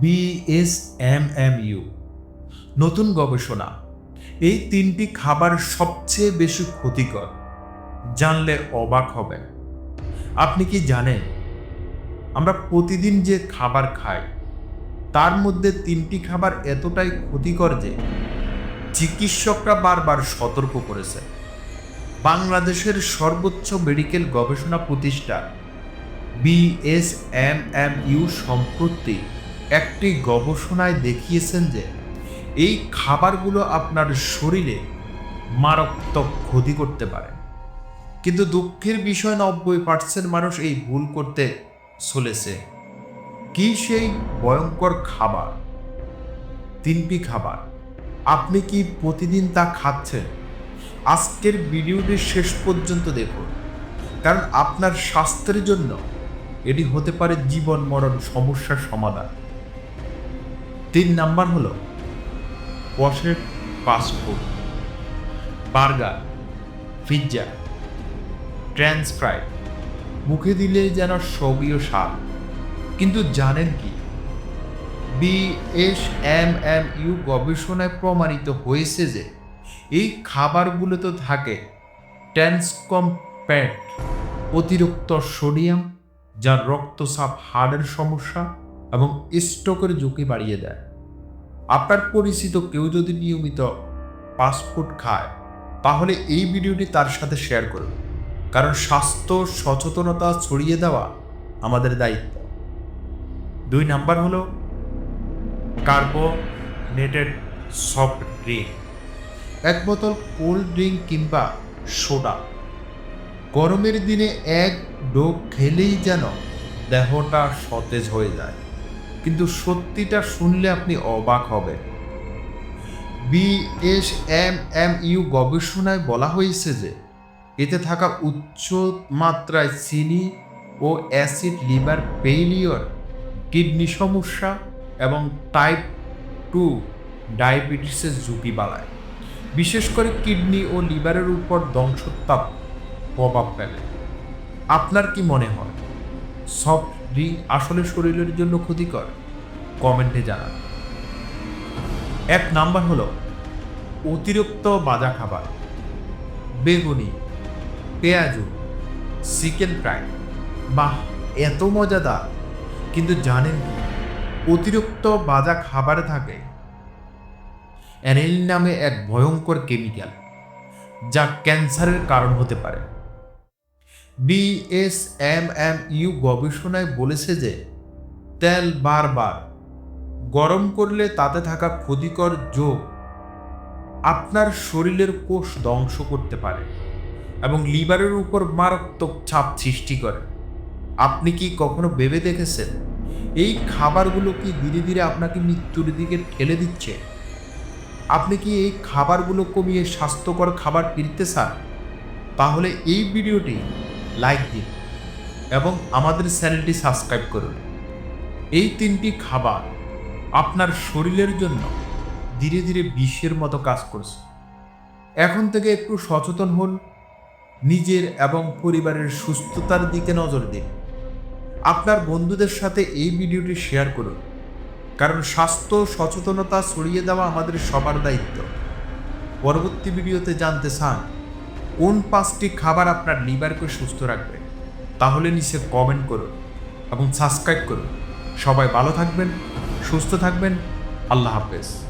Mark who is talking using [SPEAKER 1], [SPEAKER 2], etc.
[SPEAKER 1] BSMMU নতুন গবেষণা। এই তিনটি খাবার সবচেয়ে বেশি ক্ষতিকর। জানলে অবাক হবেন। আপনি কি জানেন? আমরা প্রতিদিন যে খাবার খাই, তার মধ্যে তিনটি খাবার এতটাই ক্ষতিকর যে চিকিৎসকরা বারবার সতর্ক করেছে। বাংলাদেশের সর্বোচ্চ মেডিকেল গবেষণা প্রতিষ্ঠান বিএসএমএমইউ সম্প্রতি একটি গবেষণায় দেখিয়েছেন যে এই খাবারগুলো আপনার শরীরে মারাত্মক ক্ষতি করতে পারে। কিন্তু দুঃখের বিষয় নব্বই পার্সেন্ট মানুষ এই ভুল করতে চলেছে। কি সেই ভয়ঙ্কর খাবার? তিনটি খাবার। আপনি কি প্রতিদিন তা খাচ্ছেন? আজকের ভিডিওটি শেষ পর্যন্ত দেখুন, কারণ আপনার স্বাস্থ্যের জন্য এটি হতে পারে জীবন মরণ সমস্যার সমাধান। তিন নাম্বার হলো পশের ফাস্টফুড বার্গার পিৎজা ট্রান্স ফ্রাই। মুখে দিলে যেন সবীয় স্বাদ, কিন্তু জানেন কি? বিএসএমএমইউ গবেষণায় প্রমাণিত হয়েছে যে এই খাবারগুলো তো থাকে ট্যান্সকম্প্যাট অতিরিক্ত সোডিয়াম যা রক্তচাপ হাড়ের সমস্যা এবং স্ট্রোকের ঝুঁকি বাড়িয়ে দেয়। আপনার পরিচিত কেউ যদি নিয়মিত ফাস্টফুড খায়, তাহলে এই ভিডিওটি তার সাথে শেয়ার করুন। কারণ স্বাস্থ্য, সচেতনতা ছড়িয়ে দেওয়া আমাদের দায়িত্ব। দুই নাম্বার হলো কার্বোনেটেড সফট ড্রিঙ্ক। এক বোতল কোল্ড ড্রিঙ্ক কিংবা সোডা। গরমের দিনে এক ডোক খেলেই যেন দেহটা সতেজ হয়ে যায়। কিন্তু সত্যিটা শুনলে আপনি অবাক হবেন। বিএসএমএমইউ গবেষণায় বলা হয়েছে যে, এতে থাকা উচ্চ মাত্রায় চিনি ও অ্যাসিড, লিভার ফেইলিওর, কিডনি সমস্যা এবং টাইপ টু ডায়াবেটিসের ঝুঁকি বাড়ায়। বিশেষ করে কিডনি ও লিভারের উপর ধ্বংসোত্তাপ প্রভাব ফেলে। আপনার কি মনে হয়? সফট ড্রিঙ্ক আসলে শরীরের জন্য ক্ষতিকর? কমেন্টে জানান। এক নাম্বার হলো, অতিরিক্ত বাজা খাবার, বেগুনি, পেঁয়াজু, চিকেন ফ্রাই। বাহ, এত মজাদার! কিন্তু জানেন কি, অতিরিক্ত বাজা খাবারে থাকে অ্যানেল নামে এক ভয়ঙ্কর কেমিক্যাল, যা ক্যান্সারের কারণ হতে পারে। বিএসএমএমইউ গবেষণায় বলেছে যে তেল বারবার গরম করলে তাতে থাকা ক্ষতিকর যোগ আপনার শরীরের কোষ ধ্বংস করতে পারে এবং লিভারের উপর মারাত্মক চাপ সৃষ্টি করে। আপনি কি কখনো ভেবে দেখেছেন এই খাবারগুলো কি ধীরে ধীরে আপনাকে মৃত্যুর দিকে ঠেলে দিচ্ছে? আপনি কি এই খাবারগুলো কমিয়ে স্বাস্থ্যকর খাবার ফিরতে চান? তাহলে এই ভিডিওটি লাইক দিন এবং আমাদের চ্যানেলটি সাবস্ক্রাইব করুন। এই তিনটি খাবার আপনার শরীরের জন্য ধীরে ধীরে বিষের মতো কাজ করছে। এখন থেকে একটু সচেতন হন, নিজের এবং পরিবারের সুস্থতার দিকে নজর দিন। আপনার বন্ধুদের সাথে এই ভিডিওটি শেয়ার করুন, কারণ স্বাস্থ্য সচেতনতা ছড়িয়ে দেওয়া আমাদের সবার দায়িত্ব। পরবর্তী ভিডিওতে জানতে চান কোন পাঁচটি খাবার আপনার লিভারকে সুস্থ রাখবে, তাহলে নিচে কমেন্ট করুন এবং সাবস্ক্রাইব করুন। সবাই ভালো থাকবেন, সুস্থ থাকবেন। আল্লাহ হাফেজ।